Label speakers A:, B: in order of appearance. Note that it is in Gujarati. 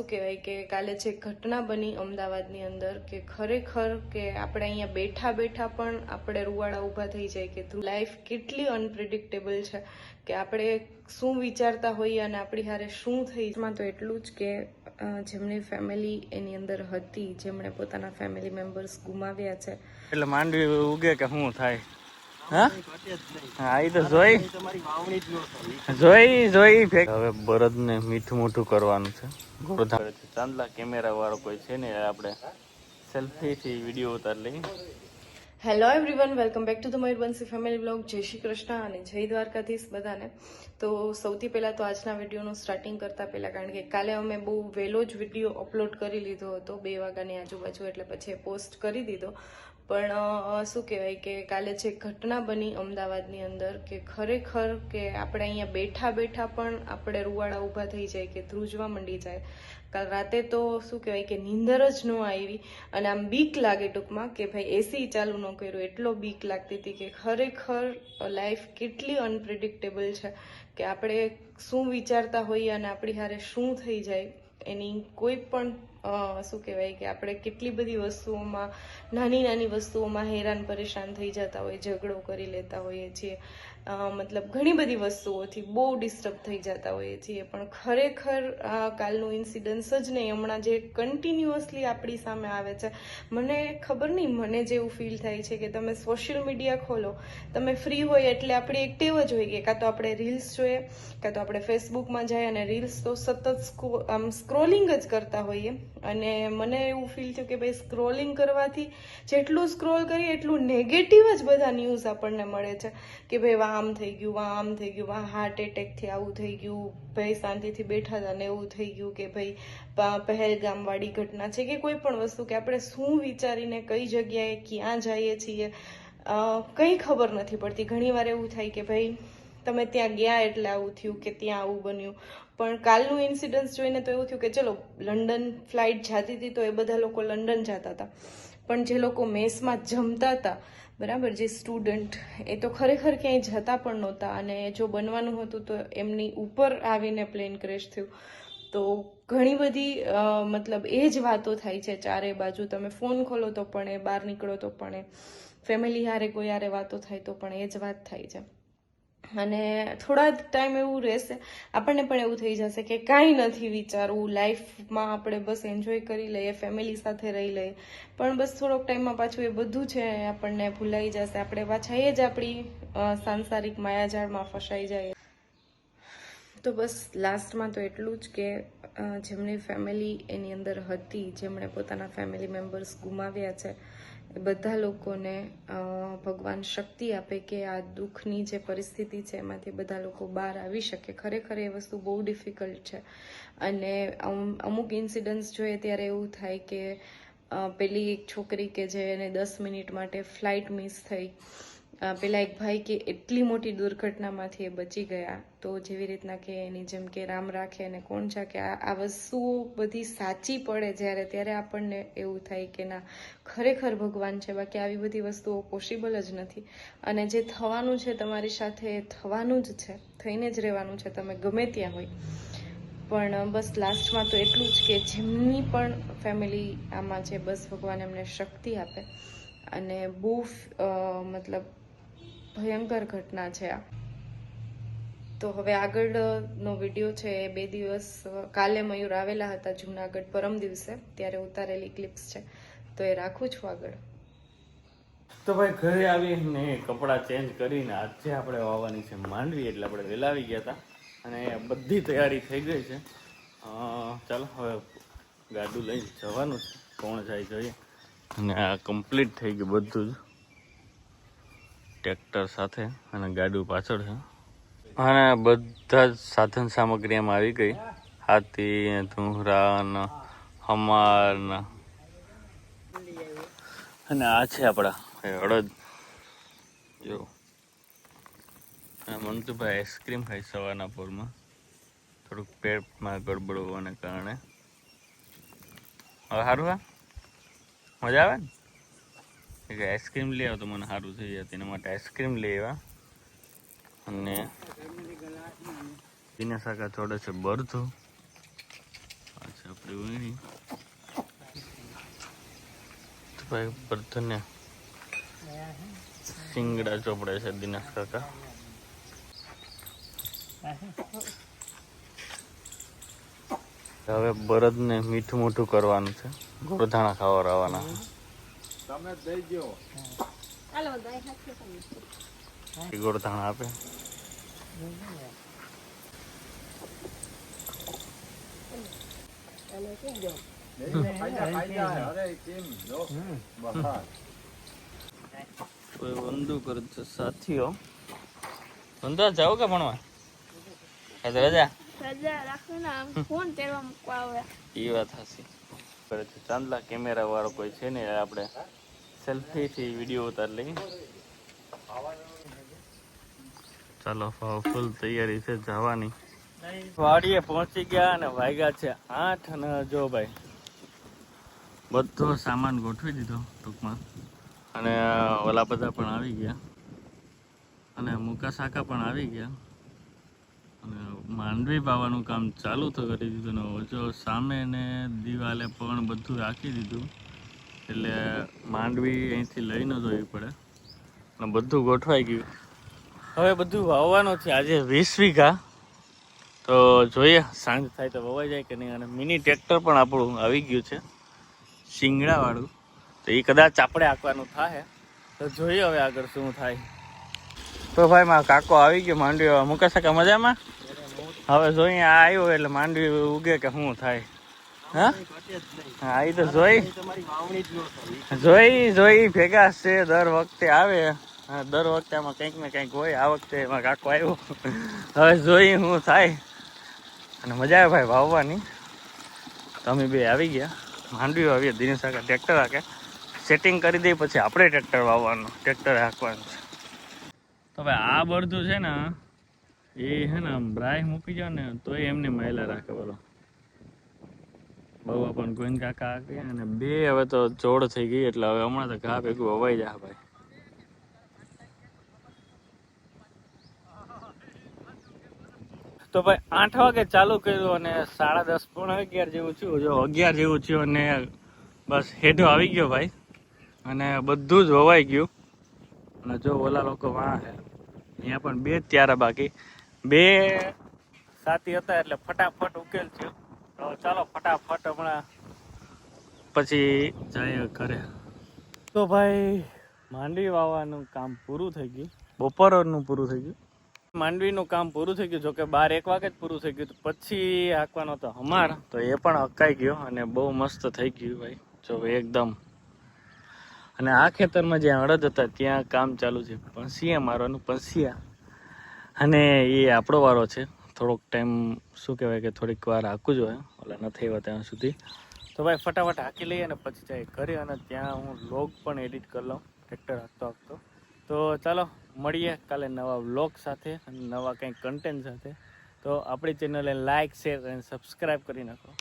A: શું કહેવાય કે કાલે જે ઘટના બની અમદાવાદની અંદર કે ખરેખર કે આપણે અહીંયા બેઠા બેઠા પણ આપણે રૂવાડા ઊભા થઈ જાય કે લાઈફ કેટલી અનપ્રિડિક્ટેબલ છે કે આપણે શું વિચારતા હોઈએ અને આપણી હારે શું થઈ તો એટલું જ કે જેમની ફેમિલી એની અંદર હતી, જેમણે પોતાના ફેમિલી મેમ્બર્સ ગુમાવ્યા છે.
B: એટલે માંડવી ઉગે કે શું થાય? હા? એ તો જોઈ. જોઈ જોઈ હવે બળદ મીઠું મોઠું કરવાનું છે. ચાંદલા કેમેરા વાળો કોઈ છે ને આપણે સેલ્ફી થી વીડિયો ઉતાર લઈ
A: hello everyone welcome back to the Mayurbansi family blog Jai Shri Krishna અને જય દ્વારકાધીશ બધાને. તો સૌથી પહેલાં તો આજના વિડીયોનું સ્ટાર્ટિંગ કરતા પહેલાં, કારણ કે કાલે અમે બહુ વહેલો જ વીડિયો અપલોડ કરી લીધો હતો, બે વાગ્યાની આજુબાજુ, એટલે પછી પોસ્ટ કરી દીધો. પણ શું કહેવાય કે કાલે જે ઘટના બની અમદાવાદની અંદર, કે ખરેખર કે આપણે અહીંયા બેઠા બેઠા પણ આપણે રૂવાડા ઊભા થઈ જાય કે ધ્રુજવા મંડી જાય કાલ રાતે તો શું કહેવાય કે નીંદર જ ન આવી અને આમ બીક લાગે ટૂંકમાં કે ભાઈ એસી ચાલુ ન કર્યું, એટલો બીક લાગતી હતી કે ખરેખર લાઈફ કેટલી અનપ્રિડિક્ટેબલ છે કે આપણે શું વિચારતા હોઈએ અને આપણી હારે શું થઈ જાય. એની કોઈ પણ શું કહેવાય કે આપણે કેટલી બધી વસ્તુઓમાં નાની નાની વસ્તુઓમાં હેરાન પરેશાન થઈ જતા હોય, ઝઘડો કરી લેતા હોઈએ છીએ. મતલબ ઘણી બધી વસ્તુઓથી બહુ ડિસ્ટર્બ થઈ જતા હોઈએ છીએ. પણ ખરેખર આ કાલનું ઇન્સિડન્સ જ નહીં, હમણાં જે કન્ટિન્યુઅસલી આપણી સામે આવે છે. મને ખબર નહીં, મને જેવું ફીલ થાય છે કે તમે સોશિયલ મીડિયા ખોલો. તમે ફ્રી હોય એટલે આપણી એક ટેવ જ હોય કે કાં તો આપણે રીલ્સ જોઈએ, કાં તો આપણે ફેસબુકમાં જાય અને રીલ્સ તો સતત આમ સ્ક્રોલિંગ જ કરતા હોઈએ. અને મને એવું ફીલ થયું કે ભાઈ સ્ક્રોલિંગ કરવાથી જેટલું સ્ક્રોલ કરીએ એટલું નેગેટિવ જ બધા ન્યૂઝ આપણને મળે છે. કે ભાઈ આમ થઈ ગયું, આમ થઈ ગયું વા હાર્ટ એટેકથી આવું થઈ ગયું ભાઈ શાંતિથી બેઠા હતા ને એવું થઈ ગયું કે ભાઈ પહેલગામવાળી ઘટના છે કે કોઈ પણ વસ્તુ કે આપણે શું વિચારીને કઈ જગ્યાએ ક્યાં જઈએ છીએ કંઈ ખબર નથી પડતી. ઘણીવાર એવું થાય કે ભાઈ, તમે ત્યાં ગયા એટલે આવું થયું કે ત્યાં આવું બન્યું. પણ કાલનું ઇન્સિડન્સ જોઈને તો એવું થયું કે ચલો, લંડન ફ્લાઇટ જતી હતી તો એ બધા લોકો લંડન જતા હતા. પણ જે લોકો મેસમાં જમતા હતા બરાબર, જે સ્ટુડન્ટ એ તો ખરેખર ક્યાંય જતા પણ નહોતા અને જો બનવાનું હતું તો એમની ઉપર આવીને પ્લેન ક્રેશ થયું. તો ઘણી બધી મતલબ એ જ વાતો થાય છે ચારે બાજુ. તમે ફોન ખોલો તો પણ એ, બહાર નીકળો તો પણ એ ફેમિલી હારે કોઈ હારે વાતો થાય તો પણ એ જ વાત થાય છે. અને થોડા ટાઈમ એવું રહેશે. આપણને પણ એવું થઈ જશે કે કાંઈ નથી વિચારવું. લાઈફમાં આપણે બસ એન્જોય કરી લઈએ ફેમિલી સાથે રહી લઈએ. પણ બસ થોડોક ટાઈમમાં પાછું એ બધું છે આપણને ભૂલાઈ જશે. આપણે પાછા એ જ આપણી સાંસારિક માયાજાળમાં ફસાઈ જાય તો બસ લાસ્ટમાં તો એટલું જ કે જેમની ફેમિલી એની અંદર હતી, જેમણે પોતાના ફેમિલી મેમ્બર્સ ગુમાવ્યા છે બધા લોકોને ભગવાન શક્તિ આપે કે આ દુઃખની જે પરિસ્થિતિ છે, એમાંથી બધા લોકો બહાર આવી શકે. ખરેખર એ વસ્તુ બહુ ડિફિકલ્ટ છે. અને અમ- અમુક ઇન્સિડન્ટ્સ જોઈએ ત્યારે એવું થાય કે પેલી એક છોકરી કે જે એને દસ મિનિટ માટે ફ્લાઇટ મિસ થઈ પેલા એક ભાઈ કે એટલી મોટી દુર્ઘટનામાંથી એ બચી ગયા તો જેવી રીતના કે એની જેમ કે રામ રાખે અને કોણ છે કે આ વસ્તુઓ બધી સાચી પડે જ્યારે, ત્યારે આપણને એવું થાય કે ના, ખરેખર ભગવાન છે, બાકી આવી બધી વસ્તુઓ પોસિબલ જ નથી. અને જે થવાનું છે તમારી સાથે થવાનું જ છે, થઈને જ રહેવાનું છે, તમે ગમે ત્યાં હોય. પણ બસ લાસ્ટમાં તો એટલું જ કે જેમની પણ ફેમિલી આમાં છે, બસ ભગવાન એમને શક્તિ આપે. અને બહુ મતલબ ભયંકર ઘટના છે આ. તો હવે આગળનો વીડિયો છે એ બે દિવસ, કાલે મયુર આવેલા હતા જુનાગઢ પરમ દિવસે, ત્યારે ઉતારેલી ક્લિપ્સ છે. તો એ રાખું છું આગળ.
B: તો ભાઈ ઘરે આવીને કપડાં ચેન્જ કરીને આજે આપણે વાવવાની છે માંડવી, એટલે આપણે વહેલા આવી ગયા હતા. અને બધી તૈયારી થઈ ગઈ છે. ચાલો, હવે ગાડું લઈને જવાનું છે. કોણ જાય જોઈએ. અને આ કમ્પ્લીટ થઈ ગયું બધું જ. ટ્રેક્ટર સાથે અને ગાડું પાછળ છે. અને બધા જ સાધન સામગ્રી એમાં આવી ગઈ. હાથી ને ધુંહરા હમાર અને આ છે આપણા અડદ જો. મંતુભાઈ આઈસ્ક્રીમ ખાઈ સવારના પોરમાં. થોડુંક પેટમાં ગડબડ હોવાને કારણે. હવે સારું હા? મજા આવે ને? એ કે આઈસ્ક્રીમ લઈ આવો તો મને સારું થઈ જાય તેના માટે આઈસ્ક્રીમ લઈ આવ્યા. અને પીના કાકા જોડે છે બરથું અચ્છા આપણે વીણી. ભાઈ બધાને સિંગડા ચોપડે છે દિનેશ કાકા. હવે બરદને મીઠું મોઠું કરવાનું છે. ગોળધાણા ખાવા આવવાના એ ગોળધાણા આપે. કોઈ વંદુ કરે છે સાથીઓ. વંદુ જાઓ કે ભણવા? આજે રજા
C: રજા રાખીને આમ ફોન તેડવા મૂકવા આવે.
B: એ વાત હશે ચાંદલા કેમેરા વાળો કોઈ છે ને આપણે સેલ્ફી થી વીડિયો ઉતાર લઈએ. ચાલો ફૂલ તૈયારી છે, જવાની. વાડીએ પહોંચી ગયા અને વાગ્યા છે આઠ અને જો ભાઈ બધો સામાન ગોઠવી દીધો ટૂંકમાં. અને ઓલા બધા પણ આવી ગયા. અને મુકા શાકા પણ આવી ગયા. અને માંડવી પાવાનું કામ ચાલુ તો કરી દીધું ને ઓછો સામે ને દિવાલે પણ બધું રાખી દીધું. એટલે માંડવી અહીંથી લઈ ન જોવી પડે. અને બધું ગોઠવાઈ ગયું. હવે બધું વાવવાનું છે. આજે વીસ વીઘા. તો જોઈએ, સાંજ થાય તો વવાઈ જાય કે નહીં. અને મિની ટ્રેક્ટર પણ આપણું આવી ગયું છે. શિંગડાવાળું. તો એ કદાચ આપણે આંકવાનું થાય તો જોઈએ હવે આગળ શું થાય. તો ભાઈ, મારા કાકો આવી ગયો માંડવી મુકેશ કાકા મજામાં? હવે જોઈએ, આ આવ્યો એટલે માંડવી ઉગે કે શું થાય. હા? હા એ તો જોઈ. જોઈ જોઈ ભેગા છે દર વખતે આવે. હા, દર વખતે આમાં કંઈક ને કંઈક હોય આ વખતે એમાં કાકો આવ્યો. હવે જોઈ શું થાય. અને મજા આવે ભાઈ વાવવાની. તમે બે આવી ગયા. માંડવી આવીએ દિનેશ આખા ટ્રેક્ટર હાકે. સેટિંગ કરી દઈ પછી આપણે ટ્રેક્ટર વાવવાનું ટ્રેક્ટર હાંકવાનું છે. તો ભાઈ આ બળદું છે ને એ છે ને આમ રાય મૂકી જાવ ને તોય એમને મહિલા રાખે બોલો. બહુ પણ ગોવિંદ કાકા આપે અને બે હવે તો જોડ થઈ ગઈ, એટલે હવે હમણાં તો ઘા ભેગું હવાઈ જાય ભાઈ. તો ભાઈ આઠ વાગે ચાલુ કર્યું અને સાડા દસ પોણા અગિયાર જેવું થયું. જો અગિયાર જેવું થયું અને બસ હેઠો આવી ગયો ભાઈ. અને બધું જ વવાઈ ગયું. અને જો ઓલા લોકો વાં છે અહીંયા પણ બે જ ત્યારા બાકી. બે સાથી હતા એટલે ફટાફટ ઉકેલ થયો. તો ચાલો ફટાફટ હમણાં પછી જાય ઘરે. તો ભાઈ માંડવી વાવવાનું કામ પૂરું થઈ ગયું. બપોરનું પૂરું થઈ ગયું? માંડવીનું કામ પૂરું થઈ ગયું જોકે બાર એક વાગે જ પૂરું થઈ ગયું પછી હાંકવાનો તો હમાર તો એ પણ હકાઈ ગયો અને બહુ મસ્ત થઈ ગયું ભાઈ જો એકદમ. અને આ ખેતરમાં જ્યાં અડદ હતા ત્યાં કામ ચાલુ છે. પંસિયા મારવાનું પંસિયા. અને એ આપણો વારો છે. થોડોક ટાઈમ શું કહેવાય કે થોડીક વાર હાંકવું જોઈએ ઓલા નથી આવ્યા ત્યાં સુધી. તો ભાઈ ફટાફટ હાંકી લઈએ અને પછી જાય ઘરે અને ત્યાં હું વ્લોગ પણ એડિટ કરી લઉં ટ્રેક્ટર હાંકતો હાંકતો. તો ચાલો, મળીએ કાલે નવા વ્લોગ સાથે અને નવા કંઈક કન્ટેન્ટ સાથે. તો આપણી ચેનલને લાઇક શેર અને સબસ્ક્રાઈબ કરી નાખો.